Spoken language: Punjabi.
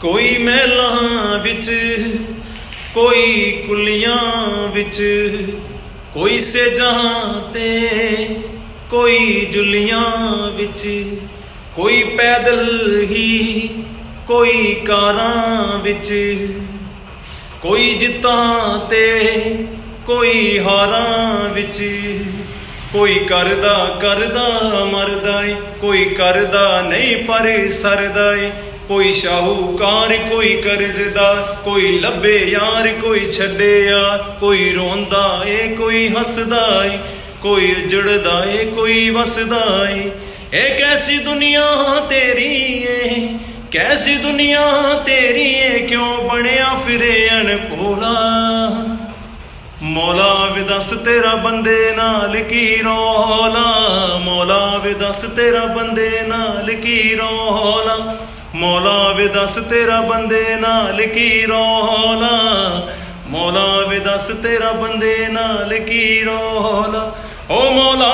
ਕੋਈ ਮਹਿਲਾਂ ਵਿੱਚ, ਕੋਈ ਕੁਲੀਆਂ ਵਿੱਚ, ਕੋਈ ਸੇਜਾਂ ਤੇ, ਕੋਈ ਜੁਲੀਆਂ ਵਿੱਚ, ਕੋਈ ਪੈਦਲ ਹੀ, ਕੋਈ ਕਾਰਾਂ ਵਿੱਚ, ਕੋਈ ਜਿੱਤਾਂ ਤੇ, ਕੋਈ ਹਾਰਾਂ ਵਿੱਚ, ਕੋਈ ਕਰਦਾ ਕਰਦਾ ਮਰਦਾ ਏ, ਕੋਈ ਕਰਦਾ ਨਹੀਂ ਪਰ ਸਰਦਾ ਏ। ਕੋਈ ਸ਼ਾਹੂਕਾਰ, ਕੋਈ ਕਰਜ਼ਦਾਰ ਕੋਈ ਲੱਭੇ ਯਾਰ, ਕੋਈ ਛੱਡੇ ਯਾਰ ਕੋਈ ਰੋਂਦਾ ਏ, ਕੋਈ ਹੱਸਦਾ ਏ, ਕੋਈ ਉਜੜਦਾ ਏ, ਕੋਈ ਵਸਦਾ ਏ। ਇਹ ਕੈਸੀ ਦੁਨੀਆ ਤੇਰੀ ਏ, ਕੈਸੀ ਦੁਨੀਆ ਤੇਰੀ ਏ, ਕਿਉਂ ਬਣਿਆ ਫਿਰੇ ਅਨਪੋਲਾ ਮੌਲਾ ਵੀ ਦੱਸ ਤੇਰਾ ਬੰਦੇ ਨਾਲ ਕੀ ਰੌਲਾ? ਮੌਲਾ ਵੀ ਦੱਸ ਤੇਰਾ ਬੰਦੇ ਨਾਲ ਕੀ ਰੌਲਾ? ਮੌਲਾ ਵੀ ਦੱਸ ਤੇਰਾ ਬੰਦੇ ਨਾਲ ਕੀ ਰੌਲਾ? ਮੌਲਾ ਵੀ ਦੱਸ ਤੇਰਾ ਬੰਦੇ ਨਾਲ ਕੀ ਰੌਲਾ? ਓ ਮੌਲਾ